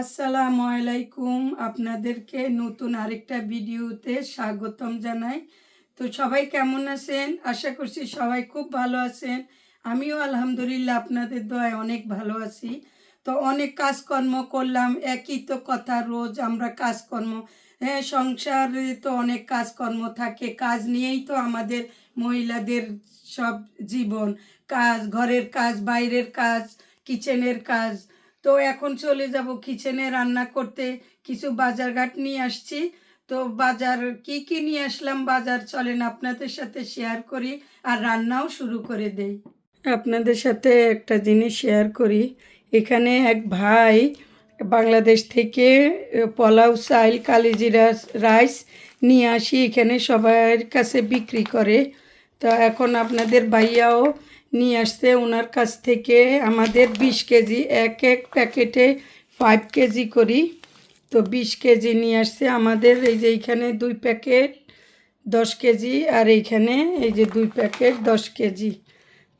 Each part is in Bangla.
আসসালামু আলাইকুম। আপনাদেরকে নতুন আরেকটা ভিডিওতে স্বাগতম জানাই। তো সবাই কেমন আছেন? আশা করছি সবাই খুব ভালো আছেন। আমিও আলহামদুলিল্লাহ আপনাদের দোয়ায় অনেক ভালো আছি। তো অনেক কাজকর্ম করলাম, একই তো কথা, রোজ আমরা কাজকর্ম হ্যাঁ সংসারে তো অনেক কাজকর্ম থাকে, কাজ নিয়েই তো আমাদের মহিলাদের সব জীবন। কাজ, ঘরের কাজ, বাইরের কাজ, কিচেনের কাজ তো এখন চলে যাব কিচেনে রান্না করতে। কিছু বাজারঘাট নিয়ে আসছি। তো বাজার কি কি নিয়ে আসলাম বাজার চলেন আপনাদের সাথে শেয়ার করি আর রান্নাও শুরু করে দেই। আপনাদের সাথে একটা জিনিস শেয়ার করি। এখানে এক ভাই বাংলাদেশ থেকে পোলাও চাইল কালিজিরা রাইস নিয়ে আসি। এখানে সবার কাছে বিক্রি করে। তো এখন আপনাদের ভাইয়াও নিয়ে আসছে। ওনার কাছ থেকে আমাদের বিশ কেজি, এক এক প্যাকেটে ফাইভ কেজি করি। তো বিশ কেজি নিয়ে আসছে আমাদের। এই যে এইখানে দুই প্যাকেট দশ কেজি আর এইখানে এই যে দুই প্যাকেট দশ কেজি।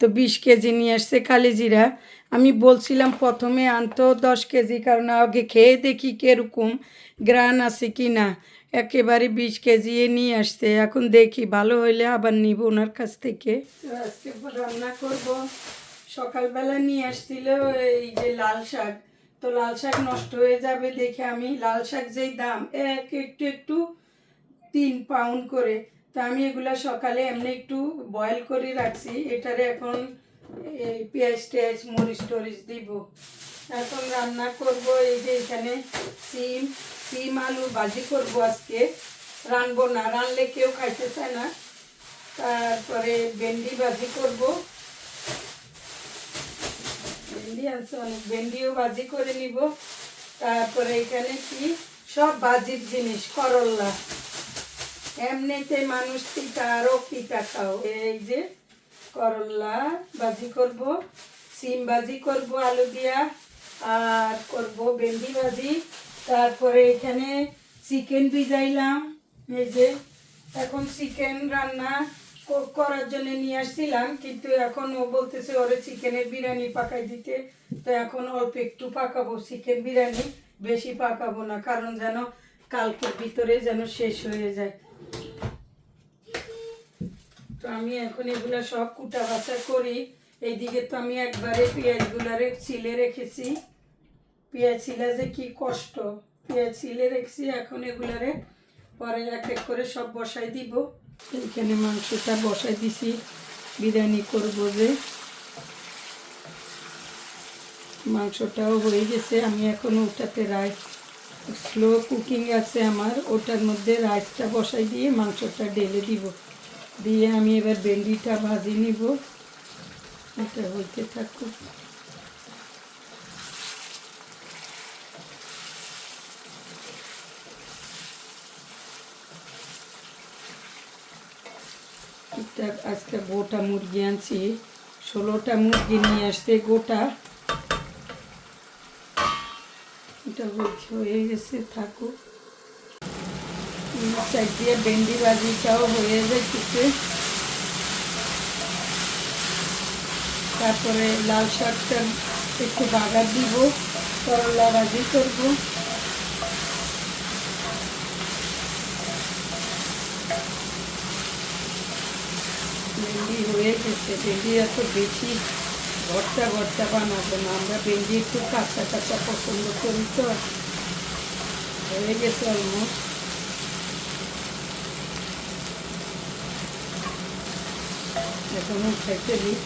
তো বিশ কেজি নিয়ে আসছে কালিজিরা। আমি বলছিলাম প্রথমে আনতো দশ কেজি, কারণ আগে খেয়ে দেখি কীরকম গ্রান আছে কি না একেবারে বিশ কেজি নিয়ে আসছে। এখন দেখি, ভালো হইলে আবার নিব ওনার কাছ থেকে। আজকে রান্না করব। সকালবেলা নিয়ে আসছিল এই যে লাল শাক। তো লাল শাক নষ্ট হয়ে যাবে দেখে আমি। লাল শাক যেই দাম, এক একটু একটু তিন পাউন্ড করে। তা আমি এগুলা সকালে এমনি একটু বয়েল করে রাখছি। এটারে এখন এই পেঁয়াজ টেয়াজ, মরিচ টরিচ দিব। এখন রান্না করব এই যে এখানে সিম। সিম আলু ভাজি করব আজকে। রানবো না, রানলে কেউ খাইতে চায় না। তারপরে ভেন্ডি ভাজি করব। ভেন্ডি আছে অনেক, ভেন্ডিও ভাজি করে নিব। তারপরে এখানে কি? সব ভাজির জিনিস করল্লা এমনিতে মানুষ পিঠা আরও পিঠা খাও। এই যে করল্লা ভাজি করব, সিম ভাজি করব, আলু দিয়া, আর করব ভেন্ডি ভাজি। তারপরে এখানে চিকেন ভিজাইলাম, এই যে। এখন চিকেন রান্না করার জন্য নিয়ে আসছিলাম, কিন্তু এখন ও বলতেছে ওরে চিকেনের বিরিয়ানি পাকাই দিতে। তো এখন অল্প একটু পাকাবো চিকেন বিরিয়ানি, বেশি পাকাবো না, কারণ যেন কালকের ভিতরে যেন শেষ হয়ে যায়। তো আমি এখন এগুলা সব কুটা বাছা করি। এইদিকে তো আমি একবারে পেঁয়াজগুলারে ছিলে রেখেছি। পেঁয়াজ ছিলা যে কি কষ্ট? পেঁয়াজ ছিলে রেখেছি এখন এগুলারে পরে এক এক করে সব বসাই দিব। এইখানে মাংসটা বসাই দিছি, বিরিয়ানি করব যে। মাংসটাও হয়ে গেছে, আমি এখন ওটাতে রাইস স্লো কুকিং আছে আমার, ওটার মধ্যে রাইসটা বসাই দিয়ে মাংসটা ঢেলে দিব। দিয়ে আমি এবার ভেন্ডিটা ভাজি নিব। এটা হইতে থাকুক। আজকে গোটা মুরগি আনছি। ষোলোটা মুরগি নিয়ে আসছে গোটা। এটা হয়ে- গেছে, থাকুক। সাইড দিয়ে ভেন্ডি হয়ে যাইতেছে তারপরে লাল শাকটা একটু বাগার দিব, করলা ভাজি করব। হয়ে ভেন্ডি এত বেশি ভর্তা ভর্তা বানাবো না। আমরা ভেন্ডি একটু কাঁচা কাঁচা পছন্দ করি তো। হয়ে গেছে অলমোস্ট এখন উঠাইতে দিই।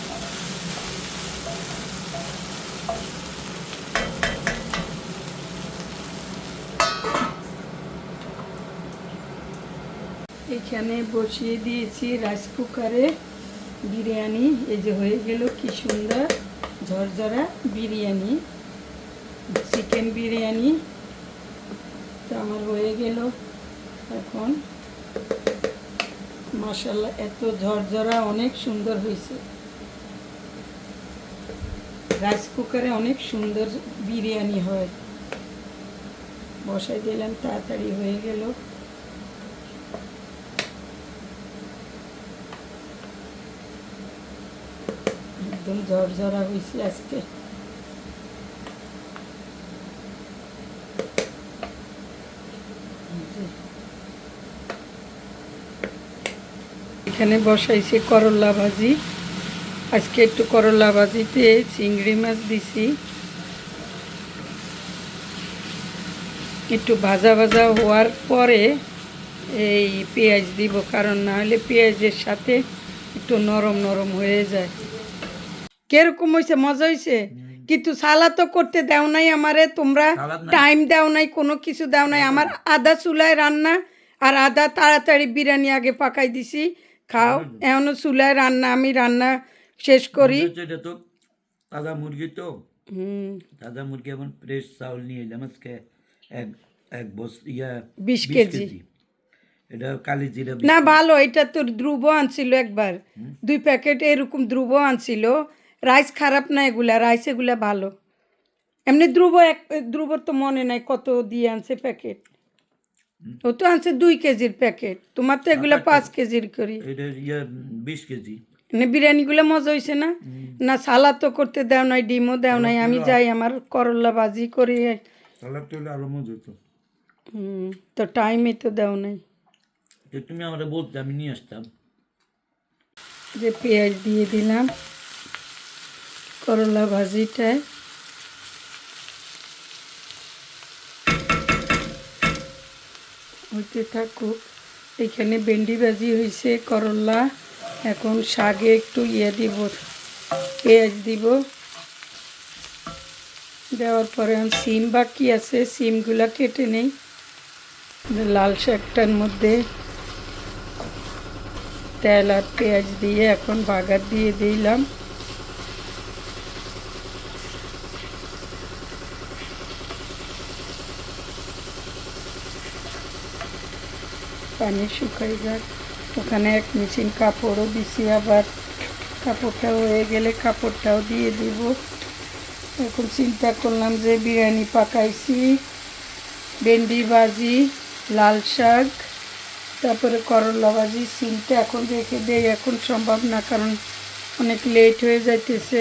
এখানে বসিয়ে দিয়েছি রাইস কুকারে বিরিয়ানি, এই যে হয়ে গেল কি সুন্দর ঝরঝরা বিরিয়ানি, চিকেন বিরিয়ানি। তো আমার হয়ে গেল এখন। মাসাল্লাহ এত ঝরঝরা অনেক সুন্দর হয়েছে। রাইস কুকারে অনেক সুন্দর বিরিয়ানি হয়। বসাই দিলাম, তাড়াতাড়ি হয়ে গেল। একদম জ্বরা হয়েছে আজকে। এখানে বসাইছি করলা ভাজি। আজকে একটু করলা ভাজিতে চিংড়ি মাছ দিছি। একটু ভাজা ভাজা হওয়ার পরে এই পেঁয়াজ দিব, কারণ না হলে পেঁয়াজের সাথে একটু নরম নরম হয়ে যায়। কীরকম হয়েছে মজা হয়েছে কিন্তু সালা তো করতে দেও নাই আমারে তোমরা টাইম দাও নাই কোনো কিছু দেও নাই। আমার আদা চুলায় রান্না আর আদা তাড়াতাড়ি বিরিয়ানি আগে পাকাই দিছি। খাও এখনও চুলায় রান্না আমি রান্না শেষ করি। তো তাজা মুরগি তো। তাজা মুরগি এখন ফ্রেশ চাউল নিয়ে এলাম আজকে এক এক বস ইয়া বিশ কেজি। এটা কালি জিরা না ভালো এটা তো ধ্রুব আনছিল একবার। দুই প্যাকেট এরকম ধ্রুব আনছিল। রাইস খারাপ না এগুলা রাইস এগুলা ভালো। এমনি ধ্রুব এক ধ্রুবর তো মনে নাই কত দিয়ে আনছে প্যাকেট। ও তো আনছে দুই কেজির প্যাকেট তোমার তো এগুলা পাঁচ কেজির করি। বিশ কেজি। মানে বিরিয়ানিগুলো মজা হয়েছে না? না সালাদ তো করতে দেও নাই ডিমও দেও নাই আমি যাই আমার করলা ভাজি করি। সালাদ তো আরও মজা হতো হুম, তো টাইমে তো দেও নাই। তুমি আমরা বলতে আমি নিয়ে আসতাম। যে পেঁয়াজ দিয়ে দিলাম। করলা ভাজিটায় হইতে থাকুক, এখানে ভেন্ডি ভাজি হয়েছে করলা, এখন শাকে একটু ইয়ে দিব, পেঁয়াজ দিব। দেওয়ার পরে সিম বাকি আছে, সিমগুলা কেটে নেই। লাল শাকটার মধ্যে তেল আর পেঁয়াজ দিয়ে এখন বাগার দিয়ে দিলাম। পানি শুকাই যাক ওখানে এক মেশিন কাপড়ও দিছি আবার। কাপড়টা হয়ে গেলে কাপড়টাও দিয়ে দিব। এখন চিন্তা করলাম যে বিরিয়ানি পাকাইছি। ভেন্ডি ভাজি, লাল শাক, তারপরে করলা ভাজি, সিমটা এখন রেখে দেয় এখন সম্ভব না, কারণ অনেক লেট হয়ে যাইতেছে।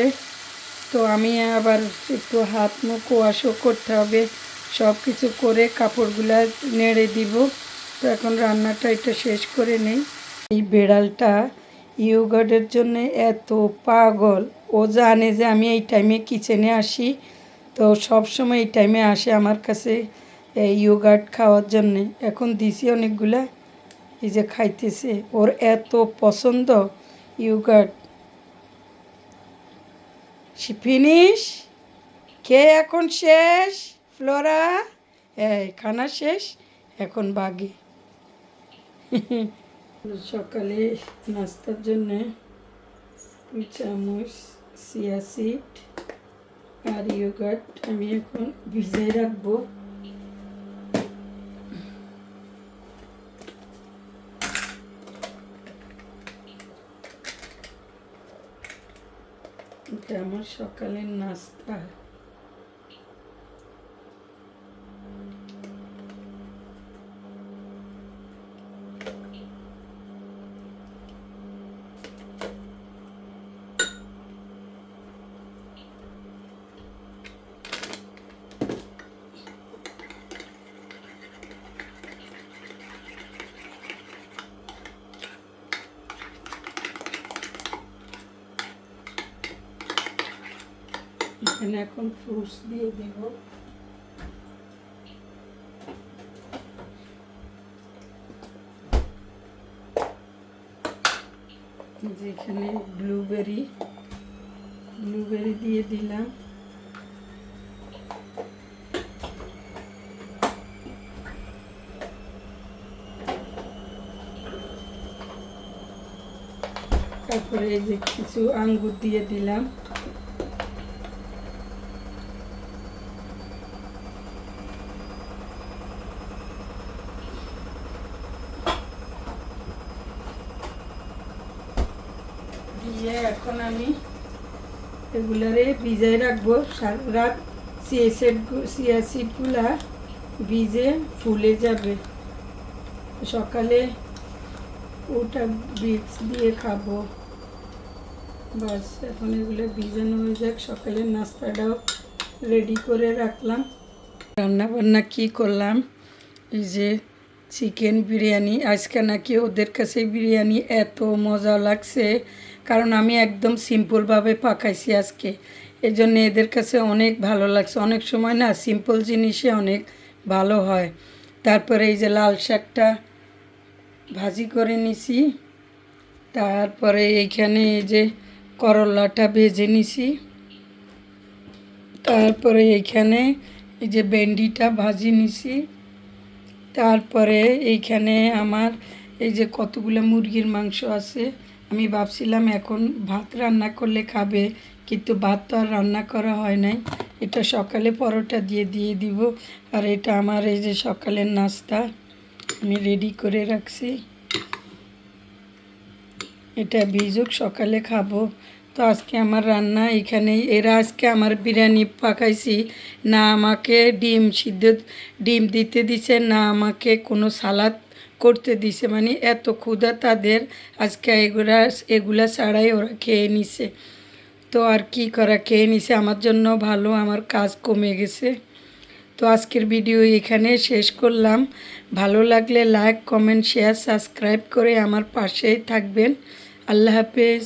তো আমি আবার একটু হাত মুখ ওয়াশও করতে হবে। সব কিছু করে কাপড়গুলা নেড়ে দিব। তো এখন রান্নাটা এটা শেষ করে নেই। এই বেড়ালটা ইয়োগার্টের জন্য এত পাগল। ও জানে যে আমি এই টাইমে কিচেনে আসি, তো সব সময় এই টাইমে আসে আমার কাছে এই ইয়োগার্ট খাওয়ার জন্যে। এখন দিছি অনেকগুলা, এই যে খাইতেছে। ওর এত পছন্দ ইয়োগার্ট ফিনিশ কে এখন শেষ? ফ্লোরা? এই, খানা শেষ? এখন বাগে সকালে নাস্তার জন্যে দুই চামচ সিয়া সিড আর ইয়োগার্ট আমি এখন ভিজাই রাখব। আমার সকালের নাস্তা। এখানে এখন ফ্রুটস দিয়ে দেব। যেখানে ব্লুবেরি ব্লুবেরি দিয়ে দিলাম। তারপরে এই যে কিছু আঙ্গুর দিয়ে দিলাম দিয়ে এখন আমি এগুলারে ভিজাই রাখব। সারা রাত সিয়া সিডগুলা ভিজে ফুলে যাবে। সকালে ওটা বিক্স দিয়ে খাব। বাস, এখন এগুলো ভিজানো হয়ে যাক। সকালের নাস্তাটাও রেডি করে রাখলাম। রান্না বান্না কী করলাম? এই যে চিকেন বিরিয়ানি। আজকে নাকি ওদের কাছে বিরিয়ানি এত মজা লাগছে। কারণ আমি একদম সিম্পলভাবে পাকাইছি আজকে। এই জন্য এদের কাছে অনেক ভালো লাগছে। অনেক সময় না সিম্পল জিনিসে অনেক ভালো হয়। তারপরে এই যে লাল শাকটা ভাজি করে নিছি। তারপরে এইখানে এই যে করলাটা ভেজে নিছি। তারপরে এইখানে এই যে ভেন্ডিটা ভাজি নিছি। তারপরে এইখানে আমার এই যে কতগুলো মুরগির মাংস আছে আমি ভাবছিলাম এখন ভাত রান্না করলে খাবে, কিন্তু ভাত তো আর রান্না করা হয় নাই। এটা সকালে পরোটা দিয়ে দিয়ে দিব, আর এটা আমার এই যে সকালের নাস্তা, আমি রেডি করে রাখছি। এটা ভিজুক, সকালে খাব। তো আজকে আমার রান্না এখানেই। এরা আজকে আমার বিরিয়ানি পাকাইছি। না আমাকে ডিম সিদ্ধ, ডিম দিতে দিছে, না আমাকে কোনো সালাদ করতে দিছে মানে এত ক্ষুধা তাদের আজকে এগুলা এগুলা ছাড়াই ওরা খেয়ে নিছে। তো আর কি করা, খেয়ে নিছে। আমার জন্য ভালো, আমার কাজ কমে গেছে। তো আজকের ভিডিও এখানে শেষ করলাম। ভালো লাগলে লাইক, কমেন্ট, শেয়ার, সাবস্ক্রাইব করে আমার পাশেই থাকবেন। আল্লাহ হাফেজ।